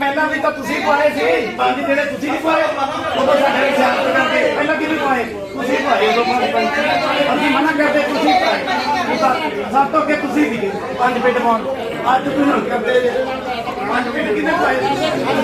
ਪਹਿਲਾਂ ਵੀ ਤਾਂ ਤੁਸੀਂ ਪਾਏ ਸੀ ਪੰਜ ਜਿਹੜੇ ਤੁਸੀਂ ਨਹੀਂ ਪਾਏ ਉਦੋਂ ਸਾਡੇ ਸਿਆਸਤ ਕਰਕੇ ਪਹਿਲਾਂ ਕਿਹਨੇ ਪਾਏ ਤੁਸੀਂ ਪਾਏ ਉਦੋਂ ਪੰਜ ਪੰਜ ਅਸੀਂ ਮਨਾ ਕਰਦੇ, ਤੁਸੀਂ ਪਾਏ ਸਭ ਤੋਂ ਅੱਗੇ ਤੁਸੀਂ ਸੀਗੇ, ਪੰਜ ਪਿੰਡ ਪਾਉਣ ਅੱਜ ਤੁਸੀਂ ਹੁਣ ਕਰਦੇ ਜੇ। ਪੰਜ ਪਿੰਡ ਕਿਹਨੇ ਪਾਏ ਜਿਸ ਵਿੱਚ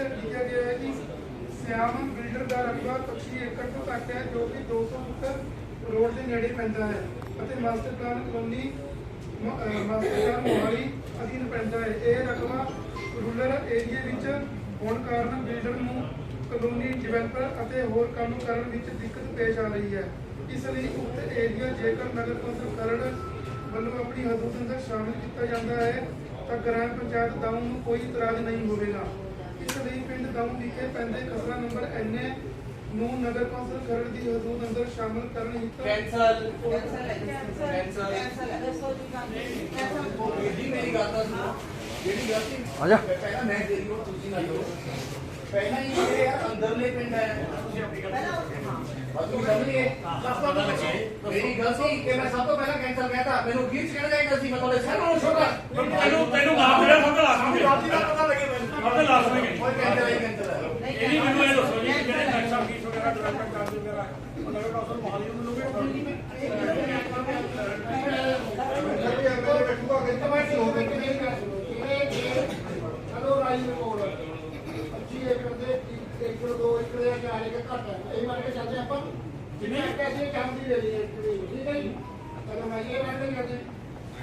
ਲਿਖਿਆ ਗਿਆ ਹੈ ਕਿ ਸਿਆਮ ਬਿਲਡਰ ਦਾ ਰਕਬਾ 25 ਏਕੜ ਤੋਂ 200 ਫੁੱਟ ਰੋਡ ਦੇ ਨੇੜੇ ਪੈਂਦਾ ਹੈ ਅਤੇ master plan colony master plan Mohali ਅਧੀਨ ਪੈਂਦਾ ਹੈ ਇਹ ਰਕਬਾ ਰੂਰਲ ਏਰੀਆ ਵਿੱਚ ਹੋਣ ਕਾਰਨ ਬਿਲਡਰ ਨੂੰ ਕਲੋਨੀ ਡਿਵੈਲਪਰ ਅਤੇ ਹੋਰ ਕੰਮ ਕਰਨ ਵਿੱਚ ਦਿੱਕਤ ਪੇਸ਼ ਆ ਰਹੀ ਹੈ ਇਸ ਲਈ ਉਕਤ ਏਰੀਆ ਜੇਕਰ ਨਗਰ ਕੌਂਸਲ ਖਰੜ ਵੱਲੋਂ ਆਪਣੀ ਹਦੂਦ ਅੰਦਰ ਸ਼ਾਮਿਲ ਕੀਤਾ ਜਾਂਦਾ ਹੈ ਤਾਂ ਗ੍ਰਾਮ ਪੰਚਾਇਤ ਦਾਊਂ ਨੂੰ ਕੋਈ ਇਤਰਾਜ਼ ਨਹੀਂ ਹੋਵੇਗਾ। ਇਸ ਲਈ ਪਿੰਡ ਦਾਊਂ ਵਿਖੇ ਪੈਂਦੇ ਖਸਰਾ ਨੰਬਰ ਐਨਏ ਨੂੰ ਨਗਰ ਕੌਂਸਲ ਖਰੜ ਦੀ ਹਦੂਦ ਅੰਦਰ ਸ਼ਾਮਿਲ ਕਰਨ ਹਿੱਤ ਕੈਂਸਲ ਕੈਂਸਲ ਜੀ। ਮੇਰੀ ਗੱਲ ਤਾਂ ਸੁਣੋ। ਜਿਹੜੀ ਗਲਤੀ ਆ ਜਾ। ਪਹਿਲਾਂ ਮੈਂ ਤੇਰੀ ਉਹ ਤੁਸੀਂ ਨਾ ਕਰੋ ਪਹਿਲਾਂ ਹੀ ਆ ਅੰਦਰਲੇ ਪਿੰਡ ਹੈ। ਤੁਸੀਂ ਆਪਣੀ ਗਲਤੀ ਬਾਕੀ ਸਮਝੀਏ ਮੇਰੀ ਗਲਤੀ ਕਿ ਮੈਂ ਸਭ ਤੋਂ ਪਹਿਲਾਂ ਕੈਂਸਲ ਕਹਿਤਾ ਮੈਨੂੰ ਚ ਕਹਿਣਾ ਚਾਹੀਦਾ ਸੀ ਮੈਂ ਤੁਹਾਡੇ ਸਾਹਮਣੇ ਛੋਟਾ। ਤੈਨੂੰ ਤੈਨੂੰ ਮਾਫ ਕਰਿਆ ਸਮਝ ਲਾ ਸਮਝ ਗਲਤੀ ਦਾ ਪਤਾ ਲੱਗੇ ਮੈਨੂੰ। ਆਪੇ ਲਾ ਸਮਝ ਕੋਈ ਕੈਂਸਲ ਹੈ ਕੈਂਸਲ ਹੈ। ਇਹ ਨਹੀਂ ਮੈਨੂੰ ਇਹ ਦੱਸੋ ਜੀ ਜਿਹੜੇ ਨਕਸ਼ਾ ਫੀਸ ਵਗੈਰਾ ਡਿਵੈਲਪਮੈਂਟ ਚਾਰਜ ਵਗੈਰਾ ਉਹ ਨਗਰ ਕੌਂਸਲ ਮੋਹਾਲੀ ਨੂੰ ਮਿਲੂਗੇ ਚਲੋ ਰਾਈ ਰਿਪੋਰਟ 25 ਏਕੜ ਦੇ 1 ਏਕੜ 2 ਏਕੜ ਜਾਂ 4 ਏਕੜ ਘੱਟ ਹੈ ਇਹ ਮੰਨ ਕੇ ਚੱਲਦੇ ਆਪਾਂ ਜਿੰਨੇ ਪੈਸੇ ਕੰਮ ਦੀ ਦੇ ਲਈ ਠੀਕ ਹੈ ਜੀ ਚਲੋ ਮੈਂ ਇਹ ਮੰਨ ਕੇ ਚੱਲਦੇ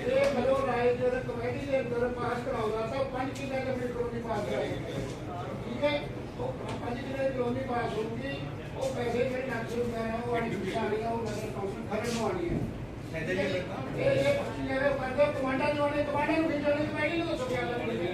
ਇਹ ਬਲੋ ਰਾਏ ਜਿਹੜੇ ਕਮੇਟੀ ਦੇ ਅੰਦਰ ਪਾਸ ਕਰਾਉਂਦਾ ਤਾਂ 5 ਕਿੱਲੇ ਦੇ ਮੀਟਰ ਕਲੋਨੀ ਪਾਸ ਕਰਾਏਗਾ ਠੀਕ ਹੈ ਉਹ 5 ਕਿੱਲੇ ਦੀ ਕਲੋਨੀ ਪਾਸ ਹੋਊਗੀ ਉਹ ਪੈਸੇ ਜਿਹੜੇ ਨਕਸ਼ੇ ਹੁੰਦੇ ਨੇ ਉਹ ਆਣੀ ਸਾਰੀਆਂ ਉਹ ਨਗਰ ਕੌਂਸਲ ਖਰੜ ਨੂੰ ਆਣੀ ਹੈ ਇਹ ਇਹ ਪੱਚੀ ਜਿਹੜੇ ਕਰਦੇ ਕਮਾਂਡਰ ਜੋ ਨੇ ਕਮਾਂਡਰ ਨੂੰ ਖਿਚਣ ਦੀ ਪਹਿਲੀ ਨੂੰ ਦੱਸੋ ਕੀ ਲੱਗਣੀ ਹੈ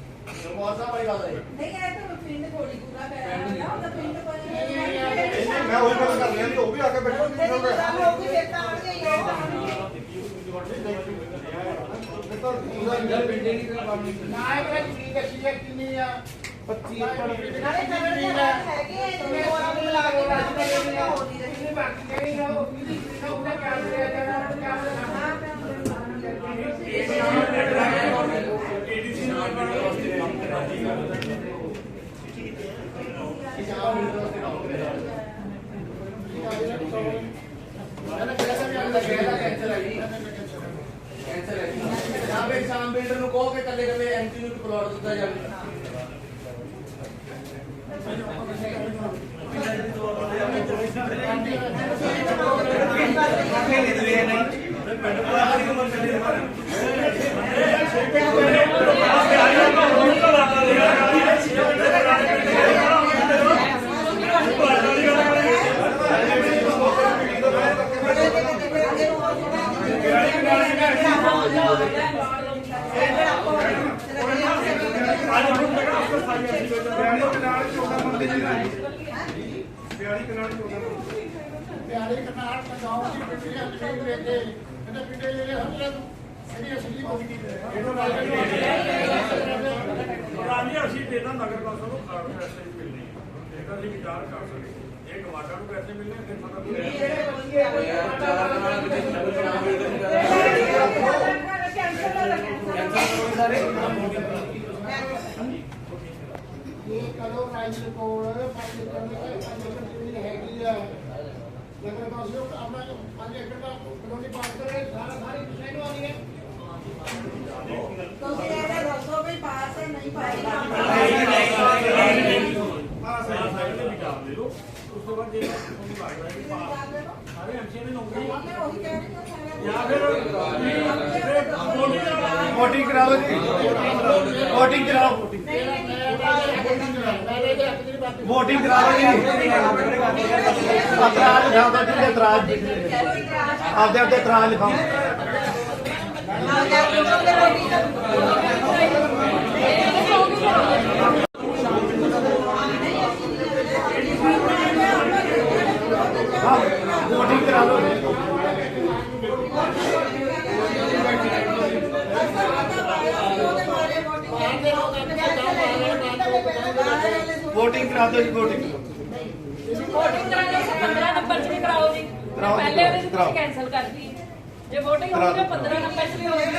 ਸਰਪੰਚ ਸਾਹਿਬ ਵਾਲੀ ਗੱਲ ਹੈ। ਨਹੀਂ ਇਹ ਤਾਂ ਪਿੰਡ ਥੋੜੀ ਪੂਰਾ ਕਰਿਆ ਨਾ ਉਹਦਾ ਪਿੰਡ ਮੈਂ ਉਹੀ ਗੱਲ ਕਰ ਰਿਹਾ ਜੀ ਉਹ ਵੀ ਆ ਕੇ ਬੈਠੋ ਉੱਥੇ ਦੀ ਤਾਂ ਗੱਲ ਹੋ ਗਈ ਫਿਰ ਤਾਂ ਆਉਣਗੇ ਹੀ ਉਹ ਤਾਂ ਆਉਣਗੇ ਨਾ ਇਹ ਮੇਰਾ ਕੀ ਦੱਸੀ ਹੈ ਕਿੰਨੀ ਆ? 25 ਨਾਲੇ ਨਗਰ ਕੋਲ ਹੈਗੇ ਇਹ ਹੋਰਾਂ ਨੂੰ ਲਾ ਕੇ ਰਾਜ ਦੇ ਹੋ ਨਹੀਂ ਰਹੀ। ਬਾਕੀ ਜਿਹੜੀ ਨਾ ਉਹ ਕਿਹਦੀ ਨਾ ਉਹਦਾ ਕੰਮ ਕਰਿਆ Gracias. ਹੁਣ ਤੱਕ ਅਫਸਰ ਸਾਈ ਅਸੀਂ ਵਿੱਚ ਬਿਆਲੀ ਕਨਾਲ 14 ਬੰਦੇ ਜੀ। ਬਿਆਲੀ ਕਨਾਲ 14 ਬੰਦੇ ਪਿਆਰੇ ਕਨਾਲ ਪੰਜਾਬ ਦੀ ਪਿੰਡੀਆਂ ਜ਼ਮੀਨ ਦੇ ਕੇ ਇਹਦੇ ਪਿੰਡੇ ਜਿਹੜੇ ਹਮਲੇ ਨੂੰ ਇਹਦੀ ਅਸਲੀ ਬੋਲੀ ਇਹਨੂੰ ਨਾਲ ਰਾਜੀ ਅਸੀਂ ਦੇਣਾ ਨਗਰ ਕੌਂਸਲ ਨੂੰ ਖਾੜ ਪੈਸੇ ਮਿਲਣੇ। ਆ। ਇਹ ਅਸੀਂ ਵਿਚਾਰ ਕਰ ਸਕਦੇ ਇਹ ਗਵਾਟਾਂ ਨੂੰ ਪੈਸੇ ਮਿਲਣੇ ਫਿਰ ਮਤਲਬ ਇਹ ਕਰੋ ਰਾਈਟ ਕੋਲ ਪੰਜ ਏਕੜ ਦੇ ਪੰਜ ਏਕੜ ਜ਼ਮੀਨ ਹੈਗੀ ਆ ਲੇਕਿਨ ਬਸ ਉਹ ਆਪਣਾ ਪੰਜ ਏਕੜ ਦਾ ਕਲੋਨੀ ਪਾਸ ਕਰੇ ਸਾਰਾ ਸਾਰੀ ਕਿਸੇ ਨੂੰ ਆਣੀ ਹੈ ਤੁਸੀਂ ਇਹ ਦੱਸੋ ਵੀ ਪਾਸ ਹੈ ਨਹੀਂ ਪਾਸ ਆਹ ਸਾਈਡ ਤੇ ਵਿਚਾਰ ਲੈ ਲਓ ਉਸ ਤੋਂ ਬਾਅਦ ਜੇ ਤੁਹਾਨੂੰ ਲੱਗਦਾ ਹੈ ਕਿ ਪਾਸ ਸਾਰੇ ਐਮਸੀਏ ਦੀ ਨੌਕਰੀ ਮੈਂ ਉਹੀ ਕਹਿ ਰਹੀ ਹਾਂ ਜਾਂ ਫਿਰ ਵੋਟਿੰਗ ਕਰਾਓ ਜੀ ਵੋਟਿੰਗ ਕਰਾਓ ਵੋਟਿੰਗ ਮੇਰੇ ਦੇ ਕਰਾਓ ਜੀ ਅਤਰਾਜ ਲਿਖਾਓ ਤਾਂ ਜੀ ਇਤਰਾਜ਼ ਆਪਦੇ ਆਪਦੇ ਇਤਰਾਜ਼ ਲਿਖਾਓ। ਹਾਂ ਵੋਟਿੰਗ ਕਰਾ ਲਓ ਵੋਟਿੰਗ ਕਰਾ ਦਿਓ ਜੀ ਵੋਟਿੰਗ ਵੋਟਿੰਗ ਕਰਾਉਣੀ ਸੀ 15 ਨੰਬਰ 'ਚ ਵੀ ਕਰਾਓ ਜੀ। ਕਰਾਓ ਜੀ, ਪਹਿਲੇ ਉਹਦੇ ਕਰਾਓ। ਤੁਸੀਂ ਕੈਨਸਲ ਕਰਤੀ। ਜੇ ਵੋਟਿੰਗ ਹੋਊਗੀ ਤਾਂ 15 ਨੰਬਰ 'ਚ ਵੀ ਕਰਦੇ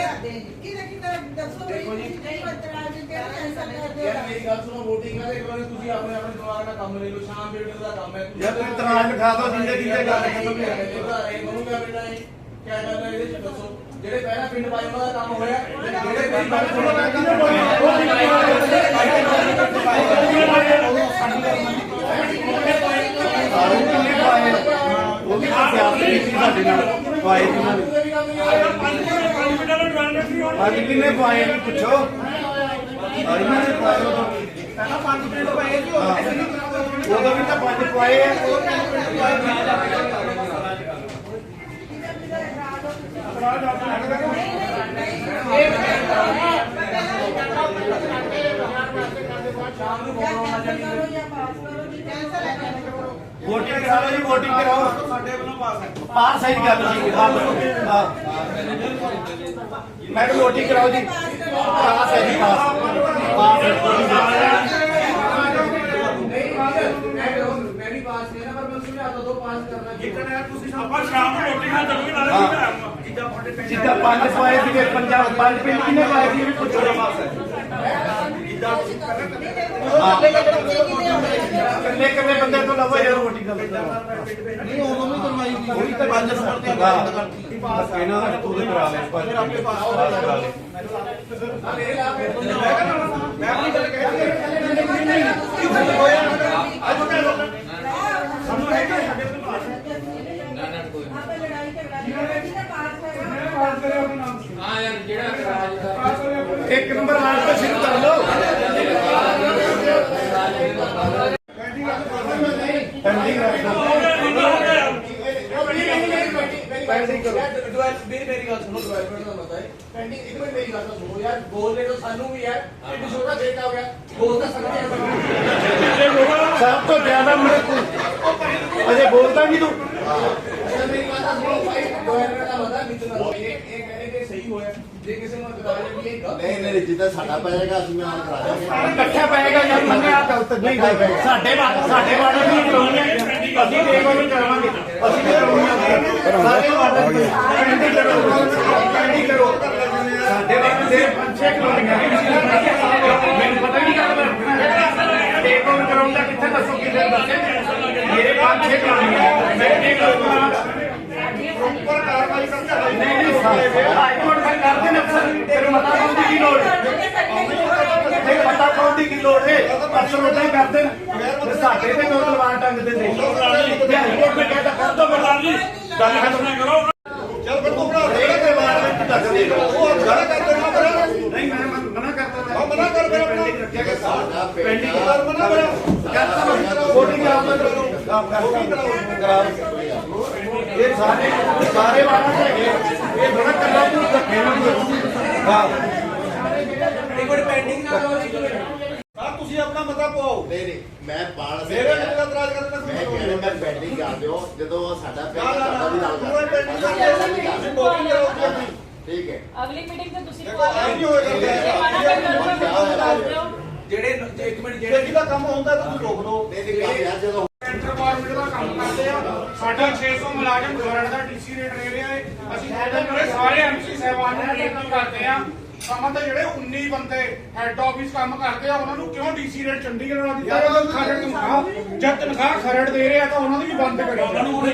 ਯਾਰ ਮੇਰੀ ਗੱਲ ਸੁਣੋ VOTING ਕਰੇ ਇੱਕ ਵਾਰੀ ਤੁਸੀਂ ਆਪਣੇ ਆਪਣੇ ਦਿਮਾਗ ਨਾਲ ਕੰਮ ਲੈ ਲਓ ਸ਼ਾਮ ਵੇਲੇ ਦਾ ਕੰਮ ਹੈ ਯਾਰ ਤੁਸੀਂ ਇਤਰਾਜ਼ ਲਿਖਾ ਦਿਓ ਜਿੰਦੇ ਜਿੰਦੇ ਗੱਲ ਖਤਮ ਨਹੀਂ ਹੋਣੀ ਇਹ ਬਣੂਗਾ ਬੇਟਾ ਇਹ ਕੀ ਕਰਨਾ ਇਹਦੇ ਚ ਦੱਸੋ। ਜਿਹੜੇ ਪਹਿਲਾਂ ਪਿੰਡ ਪਾਈ ਉਹਨਾਂ ਦਾ ਕੰਮ ਹੋਇਆ ਜਿਹੜੇ ਮੇਰੀ ਗੱਲ ਸੁਣੋ ਸਾਰੇ ਕਿੰਨੇ ਪਾਏ ਉਹ ਵੀ ਸਿਆਸਤ ਕੀਤੀ ਸਾਡੇ ਨਾਲ ਪਾਏ ਜਿਨ੍ਹਾਂ ਨੇ ਪੰਜ ਪੰਜ ਅੱਜ ਕਿੰਨੇ ਪਾਏ ਨੇ ਪੁੱਛੋ ਇਹਨਾਂ ਨੇ ਪਾਏ ਉਦੋਂ ਪਹਿਲਾਂ ਪੰਜ ਪਿੰਡ ਪਾਏ ਜੀ ਉਦੋਂ ਵੀ ਤਾਂ ਪੰਜ ਪਾਏ ਆ ਵੋਟਿੰਗ ਕਰਾ ਲਓ ਜੀ ਵੋਟਿੰਗ ਕਰਾਓ। ਸਾਡੇ ਵੱਲੋਂ ਪਾਸ ਹੈ। ਪਾਸ ਜੀ ਹਾਂ। ਮੈਡਮ ਵੋਟਿੰਗ ਕਰਾਓ ਜੀ। ਪਾਸ ਹੈ ਜੀ ਪਾਸ। ਪਾਸ ਹੈ ਮੈਂ ਵੀ ਪਾਸ ਕਰਨਾ ਪਰ ਮੈਂ ਸੁਣਿਆ ਤਾਂ ਦੋ ਪਾਸ ਕਰਨਾ ਜਿੱਤਣਾ ਤੁਸੀਂ ਆਪਾਂ ਸ਼ਾਮ ਨੂੰ ਰੋਟੀ ਖਾਣ ਚੱਲੋਗੇ ਨਾਲੇ ਵੀ ਕਰਾਂਗਾ ਜਿੱਦਾਂ ਤੁਹਾਡੇ ਪਿੰਡ ਜਿੱਦਾਂ ਪੰਜ ਪਾਏ ਸੀਗੇ ਪੰਜਾਬ ਪੰਜ ਪਿੰਡ ਕਿੰਨੇ ਪਾਏ ਸੀ ਇਹ ਵੀ ਪੁੱਛੋ ਦਾ ਪਾਸ ਹੈ ਕਿੰਨੇ ਕਿੰਨੇ ਬੰਦੇ ਤੋਂ ਲਵੋ ਯਾਰ ਵੋਟਿੰਗ ਕਰ ਨਹੀਂ ਉਦੋਂ ਵੀ ਕਰਵਾਈ ਸੀ ਉਹੀ ਤਾਂ ਪੰਜ ਨੰਬਰ ਤੇ ਪਾਸ ਇਹਨਾਂ ਦਾ ਤੂੰ ਤੇ ਕਰਾ ਲੈ ਪੰਜ ਆਪੇ ਪਾਸ ਕਰਾ ਲੈ ਮੈਂ ਆਪਣੀ ਗੱਲ ਕਹਿ ਸਾਨੂੰ ਹੈਗਾ ਸਾਡੇ ਕੋਲ ਪਾਸ ਹੈ ਆਪੇ ਲੜਾਈ ਝਗੜਾ ਨਹੀਂ ਕਿਹਦਾ ਪਾਸ ਇੱਕ ਨੰਬਰ ਵਾਰ ਤੋਂ ਸ਼ੁਰੂ ਕਰ ਲਓ ਪੈਂਡਿੰਗ ਪੈਂਡਿੰਗ ਕਰੋ ਮੇਰੀ ਮੇਰੀ ਗੱਲ ਸੁਣੋ ਡਿਵੈਲਪਮੈਂਟ ਦਾ ਮਤਾ ਹੈ ਪੈਂਡਿੰਗ ਇੱਕ ਮਿੰਟ ਮੇਰੀ ਗੱਲ ਸੁਣੋ ਯਾਰ ਬੋਲਨੇ ਤਾਂ ਸਾਨੂੰ ਵੀ ਯਾਰ ਇੱਕ ਛੋਟਾ ਬੇਟਾ ਹੋ ਗਿਆ ਬੋਲ ਤਾਂ ਸਕਦੇ ਹਾਂ ਸਭ ਤੋਂ ਜ਼ਿਆਦਾ ਮੇਰੇ ਕੋਲ ਅਜੇ ਬੋਲਦਾ ਨਹੀਂ ਤੂੰ ਅੱਛਾ ਮੇਰੀ ਗੱਲ ਤਾਂ ਸੁਣੋ ਭਾਈ ਡਿਵੈਲਪਮੈਂਟ ਦਾ ਮਤਾ ਵਿੱਚ ਨਾ ਇਹ ਇਹ ਕਹਿੰਦੇ ਕਿ ਸਹੀ ਹੋਇਆ ਜੇ ਕਿਸੇ ਨੂੰ ਬਤਾ ਦੇ ਵੀ ਇਹ ਗਲਤ ਨਹੀਂ ਨਹੀਂ ਜਿੱਦਾਂ ਸਾਡਾ ਪਏਗਾ ਅਸੀਂ ਮੈਂ ਕਰਾ ਦਾਂਗੇ ਇਕੱਠਾ ਪਏਗਾ ਜਾਂ ਮੰਨਿਆ ਗਲਤ ਨਹੀਂ ਗਲਤ ਸਾਡੇ ਵਾਰ ਸਾਡੇ ਵਾਰ ਵੀ ਕਰਾਉਣੀਆਂ ਅਸੀਂ ਦੇਖੋ ਵੀ ਕਰਾਵਾਂਗੇ ਅਸੀਂ ਵੀ ਕਰਾਉਣੀਆਂ ਸਾਰੇ ਵਾਰ ਪੈਂਡਿੰਗ ਕਰੋ ਪੈਂਡਿੰਗ ਕਰੋ ਸਾਡੇ ਵਾਰ ਦੇ ਪੰਜ ਛੇ ਕਰਾਉਣੀਆਂ ਮੈਨੂੰ ਪਤਾ ਨਹੀਂ ਕਦ ਟੇਕ ਓਵਰ ਕਰਾਉਂਦਾ ਕਿੱਥੇ ਦੱਸੋ ਕਿੱਥੇ ਦੱਸੇ ਮੇਰੇ ਪੰਜ ਛੇ ਕਰਾਉਣੀਆਂ ਮੈਂ ਟੇਕ ਓਵਰ ਉੱਪਰ ਕਾਰਵਾਈ ਕਰਦਾ ਨਹੀਂ ਨਹੀਂ ਹਾਈ ਕੋਰਟ ਸਰਕਾਰ ਦੇ ਅਫਸਰ। ਤੇਰੇ ਮਤਾ ਪਾਉਣ ਦੀ ਕੀ ਲੋੜ? ਹੈ ਤੇ ਪਤਾ ਪਾਉਣ ਦੀ ਕੀ ਲੋੜ ਹੈ? ਅਫਸਰ ਉਦਾਂ ਹੀ ਕਰਦੇ ਨੇ। ਸਾਡੇ ਤੇ ਕਿਉਂ ਤਲਵਾਰ ਟੰਗਦੇ ਨੇ? ਤੇ ਹਾਈ ਕੋਰਟ ਨੇ ਕਹਿੰਦਾ ਕਰ ਦੋ ਪ੍ਰਧਾਨ ਜੀ। ਗੱਲ ਖਤਮ ਨਾ ਕਰੋ। ਚੱਲ ਫਿਰ ਤੂੰ ਬਣਾ ਦੇ। ਤੇ ਵਾਰ ਵਿੱਚ ਟੱਕਦੇ ਉਹ ਗੜਾ ਕਰ ਦੇਣਾ ਪਰ ਨਹੀਂ ਮੈਂ ਮਨ- ਕਰਦਾ ਮੈਂ ਮਨਾ ਕਰ ਫਿਰ ਪੈਂਡਿੰਗ ਰੱਖਿਆ ਕਿ ਸਾਡਾ ਪੈਂਡਿੰਗ ਪਿੰਡ ਕਰ ਮਨਾ ਕਰ। ਕਰਤਾ ਵੋਟਿੰਗ ਕਰਾਉਂਦਾ ਕਰੋ। ਕਰਾ ਇਹ ਸਾਰੇ ਸਾਰੇ ਵਾਰਾਂ ਹੈਗੇ ਇਹ ਇੱਕ ਮਿੰਟ ਪੈਂਡਿੰਗ ਨਾ ਕਰੋ ਇੱਕ ਮਿੰਟ ਸਰ ਤੁਸੀਂ ਆਪਣਾ ਮਤਾ ਪਾਓ ਨਹੀਂ ਨਹੀਂ ਮੈਂ ਪਾਲ ਸੇ ਮੇਰੇ ਨਾਲ ਇਤਰਾਜ਼ ਕਰਨ ਦਾ ਮੈਂ ਕੋਈ ਕਹਿੰਦਾ ਮੈਂ ਬੈਟਿੰਗ ਕਰ ਦਿਓ। ਜਦੋਂ ਸਾਡਾ ਪਿੰਡ ਨਾ, ਨਾ, ਸਾਡਾ ਵੀ ਨਾਲ ਤੂੰ ਕਰ ਜੀ। ਠੀਕ ਹੈ। ਅਗਲੀ ਮੀਟਿੰਗ ਤੇ ਤੁਸੀਂ ਜਿਹੜੇ ਇੱਕ ਮਿੰਟ ਜਿਹੜੇ ਜਿਹਦਾ ਕੰਮ ਹੁੰਦਾ ਤਾਂ ਤੁਸੀਂ ਰੋਕ ਦਿਓ ਗਵਰਨਮੈਂਟ ਦਾ ਕੰਮ ਕਰਦੇ ਆ। ਸਾਡਾ 600 ਮੁਲਾਜ਼ਮ ਗਵਰਨਮੈਂਟ ਦਾ ਡੀਸੀ ਰੇਟ ਲੈ ਰਿਹਾ ਹੈ ਅਸੀਂ ਸਾਡੇ ਕੋਲੇ ਸਾਰੇ ਐਮਸੀ ਸਾਹਿਬਾਨ ਨੂੰ ਬੇਨਤੀ ਕਰਦੇ ਆ। ਸਮਾਂ ਤੇ ਜਿਹੜੇ 19 ਬੰਦੇ ਹੈੱਡ ਆਫਿਸ ਕੰਮ ਕਰਦੇ ਆ ਉਹਨਾਂ ਨੂੰ ਕਿਉਂ ਡੀਸੀ ਰੇਟ ਚੰਡੀਗੜ੍ਹ ਨਾਲ ਦਿੱਤਾ? ਉਹਨਾਂ ਨੂੰ ਖਰੜ ਤਨਖਾਹ ਜਦ ਤਨਖਾਹ ਖਰੜ ਦੇ ਰਿਹਾ ਤਾਂ ਉਹਨਾਂ ਦੀ ਵੀ ਬੰਦ ਕਰੋ ਉਹਨਾਂ ਨੂੰ ਉਹੀ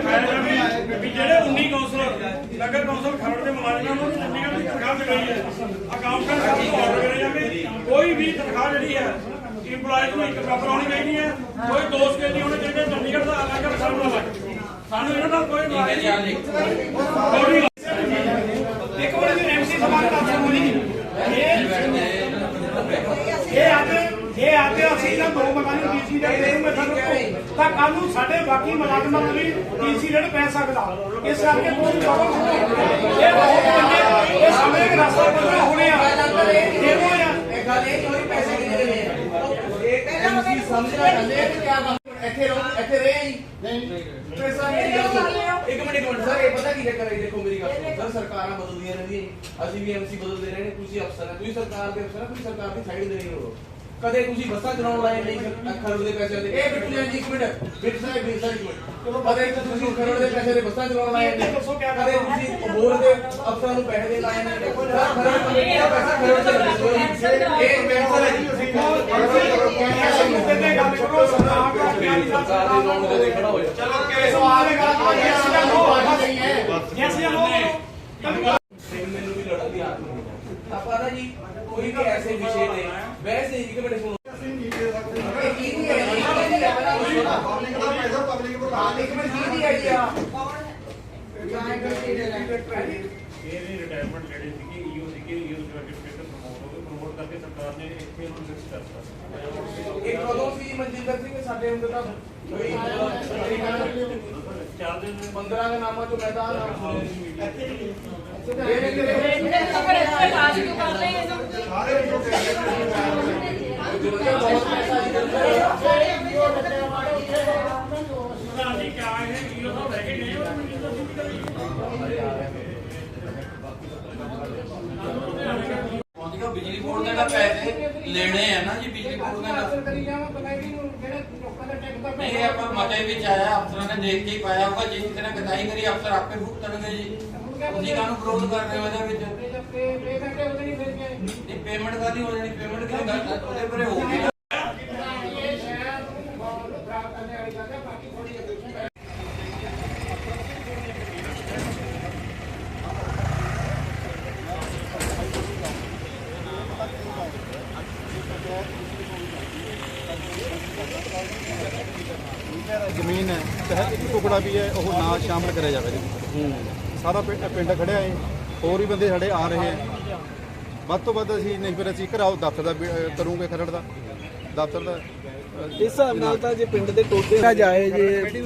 ਵੀ ਜਿਹੜੇ 19 ਕੌਂਸਲਰ ਨਗਰ ਕੌਂਸਲ ਖਰੜ ਦੇ ਮੁਲਾਜ਼ਮਾਂ ਨੂੰ ਚੰਡੀਗੜ੍ਹ ਦੀ ਤਨਖਾਹ ਚਲਾਈ ਹੈ ਅਕਾਊਂਟੈਂਟ ਸਾਹਿਬ ਨੂੰ ਆਰਡਰ ਕਰੇ ਜਾਵੇ ਕੋਈ ਵੀ ਤਨਖਾਹ ਜਿਹੜੀ ਹੈ ਇੰਪਲਾਈਜ਼ ਨੂੰ ਇੱਕ ਬਰਾਬਰ ਹੋਣੀ ਚਾਹੀਦੀ ਹੈ ਕੋਈ ਦੋਸ਼ ਕੇ ਨਹੀਂ ਹੋਣੇ ਚਾਹੀਦੇ ਚੰਡੀਗੜ੍ਹ ਦਾ ਅਲੱਗ ਸਾਨੂੰ ਅਲੱਗ ਸਾਨੂੰ ਇਹਨਾਂ ਨਾਲ ਕੋਈ ਨਹੀਂ ਕੋਈ ਇੱਕ ਵਾਰ ਜੀ ਐਮਸੀ ਸਮਾਨ ਦਾ ਅਫਸਰ ਨਹੀਂ ਇਹ ਆਤੇ ਇਹ ਆਤੇ ਅਸੀਂ ਤਾਂ ਦੋ ਮਕਾਨੀ ਡੀਸੀ ਦੇ ਦੇ ਮੈਂ ਤੁਹਾਨੂੰ ਤਾਂ ਕੱਲ ਨੂੰ ਸਾਡੇ ਬਾਕੀ ਮੁਲਾਜ਼ਮਾਂ ਨੂੰ ਵੀ ਡੀਸੀ ਰੇਟ ਪੈ ਸਕਦਾ। ਇਸ ਕਰਕੇ ਕੋਈ ਪ੍ਰੋਬਲਮ ਨਹੀਂ ਇਹ ਬਹੁਤ ਬੰਦੇ ਇਹ ਸਮੇਂ ਦਾ ਰਸਤਾ ਬਦਲ ਹੋਣੇ ਆ। ਇਹ ਹੋਇਆ ਇਹ ਗੱਲ ਇਹ ਕੋਈ ਪੈਸੇ ਦੇਣੇ ਆ ਇਹ ਐਮਸੀ ਸਮਝਣਾ ਚਾਹੁੰਦੇ ਆ ਕਿ ਬਾਤ ਇੱਥੇ ਰਹੋ ਇੱਥੇ ਰਹੇ ਜੀ। ਨਹੀਂ। ਪੈਸਾ। ਇੱਕ ਮਿੰਟ ਇੱਕ ਮਿੰਟ ਸਰ ਇਹ ਪਤਾ ਕੀ ਚੱਕਰ ਹੈ ਦੇਖੋ ਮੇਰੀ ਗੱਲ ਸਰ ਸਰਕਾਰਾਂ ਬਦਲਦੀਆਂ ਰਹਿੰਦੀਆਂ। ਅਸੀਂ ਵੀ ਐਮਸੀ ਬਦਲਦੇ ਰਹੇ ਨੇ ਤੁਸੀਂ ਅਫਸਰ ਹੈ ਤੁਸੀਂ ਸਰਕਾਰ ਦੇ ਅਫਸਰ ਹੈ ਤੁਸੀਂ ਸਰਕਾਰ ਦੀ ਸਾਈਡ ਦੇ ਨਹੀਂ ਹੋ। ਕਦੇ ਤੁਸੀਂ ਬੱਸਾਂ ਚਲਾਉਣ ਲਾਏ ਨਹੀਂ ਖਰੜ ਦੇ ਪੈਸੇ ਦੇ ਇਹ ਬਿੱਟੂ ਜੀ ਇੱਕ ਮਿੰਟ ਬਿੱਟ ਸਾਹਿਬ ਬਿੱਟ ਸਾਹਿਬ ਇੱਕ ਮਿੰਟ ਕਦੇ ਤੁਸੀਂ ਖਰੜ ਦੇ ਪੈਸੇ ਦੇ ਬੱਸਾਂ ਚਲਾਉਣ ਲਾਏ ਨੇ ਕਦੇ ਤੁਸੀਂ ਹੋਰ ਦੇ ਅਫਸਰਾਂ ਨੂੰ ਪੈਸੇ ਦੇ ਲਾਏ ਨੇ ਸਰ ਖਰੜ ਦਾ ਪੈਸਾ ਖਰੜ ਲੱਗਦਾ ਇਹ ਪੈਸਾ ਹੈ ਜੀ ਮੁੱਦੇ ਤੇ ਗੱਲ ਕਰੋ ਸਰਕਾਰ ਦਾ ਦੇ ਲੋਨ ਦੇ ਦੇ ਖੜਾ ਹੋ ਚਲੋ ਸਵਾਲ ਹੈ ਗੱਲ ਯੈਸ ਨੋ ਜਾਂ ਨੋ ਮੈਨੂੰ ਵੀ ਲੜਨ ਦੀ ਆਦਤ ਨਹੀਂ ਹੈ। ਆਪਾਂ ਨਾ ਹੀ ਇੱਕ ਦੀ ਹੈ ਜੀ? ਕੀ ਦੀ ਹੈ ਪਹਿਲਾਂ ਦੱਸੋ ਨਾ। ਪਬਲਿਕ ਦਾ ਪੈਸਾ ਪਬਲਿਕ ਕੋਲ ਹਾਂ, ਇੱਕ ਬਿਜਲੀ ਬੋਰਡ ਦੇ ਨਾਲ ਪੈਸੇ ਲੈਣੇ ਆ ਨਾ ਜੀ ਬਿਜਲੀ ਬੋਰਡ ਦੇ ਨਾਲ ਕਰੀ ਜਾਵਾਂ ਕਮੇਟੀ ਨੂੰ ਜਿਹੜੇ ਲੋਕਾਂ ਦਾ ਟੈਕਸ ਦਾ ਇਹ ਆਪਾਂ ਮਤੇ ਵਿੱਚ ਆਇਆ, ਅਫਸਰਾਂ ਨੇ ਦੇਖ ਕੇ ਹੀ ਪਾਇਆ ਹੋਊਗਾ, ਜੇ ਕਿਸੇ ਨੇ ਗਦਾਈ ਕਰੀ, ਅਫਸਰ ਆਪੇ ਭੁਗਤਣਗੇ ਜੀ। ਤੁਸੀਂ ਕਾਹਨੂੰ ਵਿਰੋਧ ਕਰ ਰਹੇ ਹੋ ਇਹਦੇ ਵਿੱਚ ਨਹੀਂ ਪੇਮੈਂਟ ਕਾਹਦੀ ਹੋ ਜਾਣੀ ਪੇਮੈਂਟ ਕਿਹਦੀ ਗੱਲ ਉਹਦੇ ਪਰੇ ਨਾ ਨੂੰ ਹੈ ਜਿਹੀ ਜ਼ਮੀਨ ਹੈ ਚਾਹੇ ਇੱਕ ਟੁਕੜਾ ਵੀ ਹੈ ਉਹ ਨਾ ਸ਼ਾਮਲ ਕਰਿਆ ਜਾਵੇ। ਜੀ ਸਾਰਾ ਪਿੰਡ ਪਿੰਡ ਖੜਿਆ ਹੈ ਹੋਰ ਵੀ ਬੰਦੇ ਸਾਡੇ ਆ ਰਹੇ ਹੈ ਵੱਧ ਤੋਂ ਵੱਧ ਅਸੀਂ ਨਹੀਂ ਫਿਰ ਅਸੀਂ ਘਰਾਓ ਦਫ਼ਤਰ ਦਾ ਵੀ, ਅਹ, ਕਰੂੰਗੇ ਖਰੜ ਦਾ। ਦਫ਼ਤਰ ਦਾ। ਇਸ ਹਿਸਾਬ ਨਾਲ ਤਾਂ ਜੇ ਪਿੰਡ ਦੇ ਟੋਟੇ ਜਾਏ ਜੇ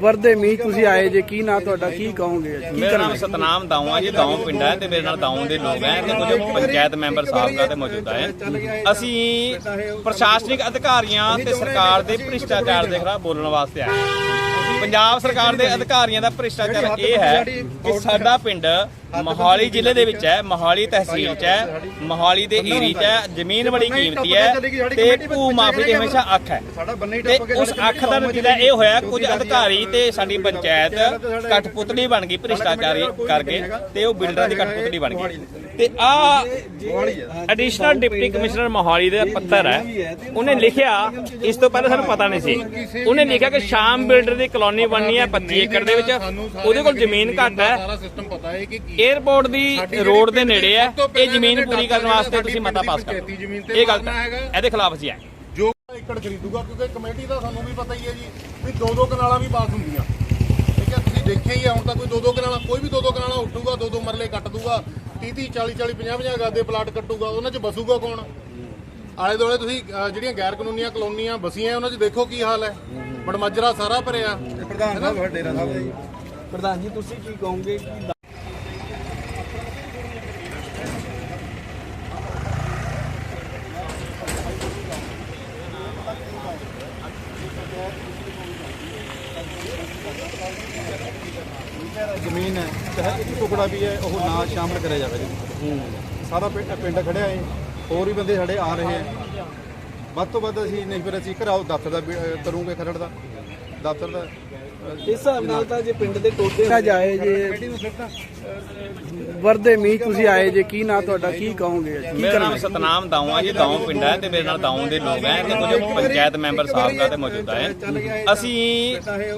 ਵਰਦੇ ਮੀਂਹ ਤੁਸੀਂ ਆਏ ਜੇ ਕੀ ਨਾਂ ਤੁਹਾਡਾ ਕੀ ਕਹੋਗੇ? ਕੀ ਮੇਰਾ ਨਾਮ ਸਤਨਾਮ ਦਾਊ ਆ ਜੀ ਦਾਊ ਪਿੰਡ ਹੈ ਤੇ ਮੇਰੇ ਨਾਲ ਦਾਊ ਦੇ ਲੋਕ ਹੈ ਤੇ ਕੁਝ ਪੰਚਾਇਤ ਮੈਂਬਰ ਸਾਬਕਾ ਤੇ ਮੌਜੂਦਾ ਹੈ ਅਸੀਂ ਪ੍ਰਸ਼ਾਸਨਿਕ ਅਧਿਕਾਰੀਆਂ ਤੇ ਸਰਕਾਰ ਦੇ ਭ੍ਰਿਸ਼ਟਾਚਾਰ ਦੇ ਖਿਲਾਫ ਬੋਲਣ ਵਾਸਤੇ ਆਏ ਹਾਂ। ਪੰਜਾਬ ਸਰਕਾਰ ਦੇ ਅਧਿਕਾਰੀਆਂ ਦਾ ਭ੍ਰਿਸ਼ਟਾਚਾਰ ਇਹ ਹੈ ਕਿ ਸਾਡਾ ਪਿੰਡ ਮੋਹਾਲੀ ਜ਼ਿਲ੍ਹੇ ਦੇ ਵਿੱਚ ਹੈ ਮੋਹਾਲੀ ਤਹਿਸੀਲ 'ਚ ਹੈ ਮੋਹਾਲੀ ਦੇ ਏਰੀ 'ਚ ਹੈ ਜ਼ਮੀਨ ਬੜੀ ਕੀਮਤੀ ਹੈ ਤੇ ਭੂ ਮਾਫੀ ਦੀ ਹਮੇਸ਼ਾ ਅੱਖ ਹੈ। ਤੇ ਉਸ ਅੱਖ ਦਾ ਨਤੀਜਾ ਇਹ ਹੋਇਆ ਕੁਝ ਅਧਿਕਾਰੀ ਤੇ ਸਾਡੀ ਪੰਚਾਇਤ ਕਠਪੁਤਲੀ ਬਣ ਗਈ ਭ੍ਰਿਸ਼ਟਾਚਾਰੀ ਕਰਕੇ ਤੇ ਉਹ ਬਿਲਡਰਾਂ ਦੀ ਕਠਪੁਤਲੀ ਬਣ ਗਈ। ਤੇ ਆ ਐਡੀਸ਼ਨਲ ਡਿਪਟੀ ਕਮਿਸ਼ਨਰ ਮੋਹਾਲੀ ਦੇ ਪੱਤਰ ਹੈ ਉਹਨੇ ਲਿਖਿਆ ਇਸ ਤੋਂ ਪਹਿਲਾਂ ਸਾਨੂੰ ਪਤਾ ਨਹੀਂ ਸੀ। ਉਹਨੇ ਲਿਖਿਆ ਕਿ ਸ਼ਾਮ ਬਿਲਡਰ ਦੀ ਕਲੋਨੀ ਬਣਨੀ ਹੈ 25 ਏਕੜ ਦੇ ਵਿੱਚ। ਉਹਦੇ ਕੋਲ ਜ਼ਮੀਨ ਘੱਟ ਹੈ। ਸਿਸਟਮ ਪਤਾ ਹੈ ਕਿ 에어ਪੋਰਟ ਦੀ ਰੋਡ ਦੇ ਨੇੜੇ ਹੈ ਇਹ ਜ਼ਮੀਨ ਪੂਰੀ ਕਰਨ ਵਾਸਤੇ ਤੁਸੀਂ ਮਤਾ ਪਾਸ ਕਰੋ। ਇਹ ਗਲਤ ਹੈ। ਇਹਦੇ ਖਿਲਾਫ ਅਸੀਂ ਆਏ। ਜੋ ਏਕੜ ਖਰੀਦੂਗਾ ਕਿਉਂਕਿ ਕਮੇਟੀ ਦਾ ਸਾਨੂੰ ਵੀ ਪਤਾ ਹੀ ਹੈ ਜੀ ਵੀ ਦੋ ਦੋ ਕਨਾਲਾਂ ਵੀ ਪਾਸ ਹੁੰਦੀਆਂ। ਠੀਕ ਹੈ ਤੁਸੀਂ ਦੇਖਿਆ ਹੀ ਆ ਹੁਣ ਤਾਂ ਕੋਈ ਦੋ ਦੋ ਕਨਾਲਾਂ ਕੋਈ ਵੀ ਦੋ ਦੋ ਕਨਾਲਾਂ ਉੱਠੂਗਾ ਦੋ ਦੋ ਮਰਲੇ ਕੱਟ ਦੂਗਾ 30 30 40 40 50 50 ਗਾਦੇ ਪਲਾਟ ਕੱਟੂਗਾ ਉਹਨਾਂ 'ਚ ਬਸੂਗਾ ਕੌਣ? ਆਲੇ ਦੁਆਲੇ ਤੁਸੀਂ ਜਿਹੜੀਆਂ ਗੈਰ ਕਾਨੂੰਨੀਆਂ ਕਲੋਨੀਆਂ ਬਸੀਆਂ ਉਹਨਾਂ 'ਚ ਦੇਖੋ ਕੀ ਹਾਲ ਹੈ। ਬੜਮੱਜਰਾ ਸਾਰਾ ਭਰਿਆ। ਪ੍ਰਧਾਨ ਸਾਹਿਬ ਡੇਰਾ ਸਾਹਿਬ ਦਾ ਜੀ ਪ੍ਰਧਾਨ ਜੀ ਤੁਸੀਂ ਕੀ ਕਹੋਗੇ ਕਿ ਜ਼ਮੀਨ ਹੈ ਚਾਹੇ ਇੱਕ ਟੁਕੜਾ ਵੀ ਹੈ ਉਹ ਨਾ ਸ਼ਾਮਲ ਕਰਿਆ ਜਾਵੇ ਜੀ। ਸਾਰਾ ਪਿੰਡ ਪਿੰਡ ਖੜਿਆ ਹੈ ਹੋਰ ਵੀ ਬੰਦੇ ਸਾਡੇ ਆ ਰਹੇ ਹੈ। ਵੱਧ ਤੋਂ ਵੱਧ ਅਸੀਂ ਨਹੀਂ ਫਿਰ ਅਸੀਂ ਘਰਾਓ ਦਫ਼ਤਰ ਦਾ ਕਰੂੰਗੇ ਖਰੜ ਦਾ ਦਫ਼ਤਰ ਦਾ। ਇਸ ਹਿਸਾਬ ਨਾਲ ਤਾਂ ਜੇ ਪਿੰਡ ਦੇ ਟੋਟੇ ਜਾਏ ਜੇ ਵਰਦੇ ਮੀਂਹ ਤੁਸੀਂ ਆਏ ਜੇ ਕੀ ਨਾਂ ਤੁਹਾਡਾ ਕੀ ਕਹੋਗੇ? ਕੀ ਮੇਰਾ ਨਾਮ ਸਤਨਾਮ ਦਾਊ ਆ ਜੀ ਦਾਊ ਪਿੰਡ ਹੈ ਤੇ ਮੇਰੇ ਨਾਲ ਦਾਊ ਦੇ ਲੋਕ ਹੈ ਤੇ ਕੁਝ ਪੰਚਾਇਤ ਮੈਂਬਰ ਸਾਬਕਾ ਤੇ ਮੌਜੂਦਾ ਹੈ ਅਸੀਂ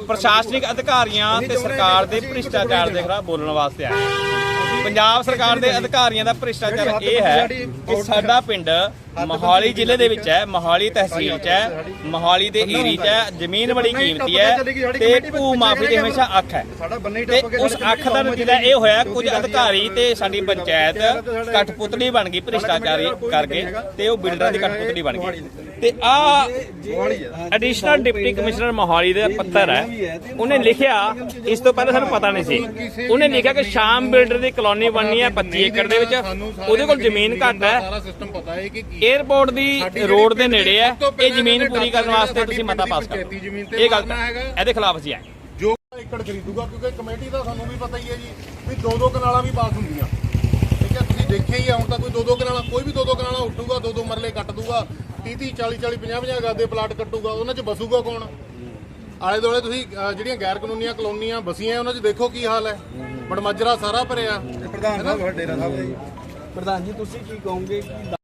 ਪ੍ਰਸ਼ਾਸਨਿਕ ਅਧਿਕਾਰੀਆਂ ਤੇ ਸਰਕਾਰ ਦੇ ਭ੍ਰਿਸ਼ਟਾਚਾਰ ਦੇ ਖਿਲਾਫ ਬੋਲਣ ਵਾਸਤੇ ਆਏ। ਪੰਜਾਬ ਸਰਕਾਰ ਦੇ ਅਧਿਕਾਰੀਆਂ ਦਾ ਭ੍ਰਿਸ਼ਟਾਚਾਰ ਇਹ ਹੈ ਕਿ ਸਾਡਾ ਪਿੰਡ ਮੋਹਾਲੀ ਜ਼ਿਲ੍ਹੇ ਦੇ ਵਿੱਚ ਹੈ ਮੋਹਾਲੀ ਤਹਿਸੀਲ 'ਚ ਹੈ ਮੋਹਾਲੀ ਦੇ ਏਰੀ 'ਚ ਹੈ ਜ਼ਮੀਨ ਬੜੀ ਕੀਮਤੀ ਹੈ ਤੇ ਭੂ ਮਾਫੀ ਦੀ ਹਮੇਸ਼ਾ ਅੱਖ ਹੈ। ਤੇ ਉਸ ਅੱਖ ਦਾ ਨਤੀਜਾ ਇਹ ਹੋਇਆ ਕੁਝ ਅਧਿਕਾਰੀ ਤੇ ਸਾਡੀ ਪੰਚਾਇਤ ਕਠਪੁਤਲੀ ਬਣ ਗਈ ਭ੍ਰਿਸ਼ਟਾਚਾਰੀ ਕਰਕੇ ਤੇ ਉਹ ਬਿਲਡਰਾਂ ਦੀ ਕਠਪੁਤਲੀ ਬਣ ਗਈ। ਤੇ ਆ ਐਡੀਸ਼ਨਲ ਡਿਪਟੀ ਕਮਿਸ਼ਨਰ ਮੋਹਾਲੀ ਦੇ ਪੱਤਰ ਹੈ ਉਹਨੇ ਲਿਖਿਆ ਇਸ ਤੋਂ ਪਹਿਲਾਂ ਸਾਨੂੰ ਪਤਾ ਨਹੀਂ ਸੀ। ਉਹਨੇ ਲਿਖਿਆ ਕਿ ਸ਼ਾਮ ਬਿਲਡਰ ਦੀ ਕਲੋਨੀ ਬਣਨੀ ਹੈ 25 ਏਕੜ ਦੇ ਵਿੱਚ। ਉਹਦੇ ਕੋਲ ਜ਼ਮੀਨ ਘੱਟ ਹੈ। 에ਅਰਪੋਰਟ ਦੀ ਰੋਡ ਦੇ ਨੇੜੇ ਹੈ ਇਹ ਜ਼ਮੀਨ ਪੂਰੀ ਕਰਨ ਵਾਸਤੇ ਤੁਸੀਂ ਮਤਾ ਪਾਸ ਕਰੋ। ਇਹ ਗਲਤ ਹੈ ਇਹਦੇ ਖਿਲਾਫ ਅਸੀਂ ਆਏ। ਜੋ ਏਕੜ ਖਰੀਦੂਗਾ ਕਿਉਂਕਿ ਕਮੇਟੀ ਦਾ ਸਾਨੂੰ ਵੀ ਪਤਾ ਹੀ ਹੈ ਜੀ ਵੀ ਦੋ ਦੋ ਕਨਾਲਾਂ ਵੀ ਪਾਸ ਹੁੰਦੀਆਂ। ਠੀਕ ਹੈ ਤੁਸੀਂ ਦੇਖਿਆ ਹੀ ਆ ਹੁਣ ਤਾਂ ਕੋਈ ਦੋ ਦੋ ਕਨਾਲਾਂ ਕੋਈ ਵੀ ਦੋ ਦੋ ਕਨਾਲਾਂ ਉੱਠੂਗਾ ਦੋ ਦੋ ਮਰਲੇ ਕੱਟ ਦੂਗਾ 30 30 40 40 50 50 ਗਾਦੇ ਪਲਾਟ ਕੱਟੂਗਾ ਉਹਨਾਂ 'ਚ ਬਸੂਗਾ ਕੌਣ? ਆਲੇ ਦੁਆਲੇ ਤੁਸੀਂ ਜਿਹੜੀਆਂ ਗੈਰ ਕਾਨੂੰਨੀਆਂ ਕਲੋਨੀਆਂ ਬਸੀਆਂ ਉਹਨਾਂ 'ਚ ਦੇਖੋ ਕੀ ਹਾਲ ਹੈ। ਬੜਮੱਜਰਾ ਸਾਰਾ ਭਰਿਆ। ਪ੍ਰਧਾਨ ਸਾਹਿਬ ਡੇਰਾ ਸਾਹਿਬ ਪ੍ਰਧਾਨ ਜੀ ਤੁਸੀਂ ਕੀ ਕਹੋਗੇ ਕਿ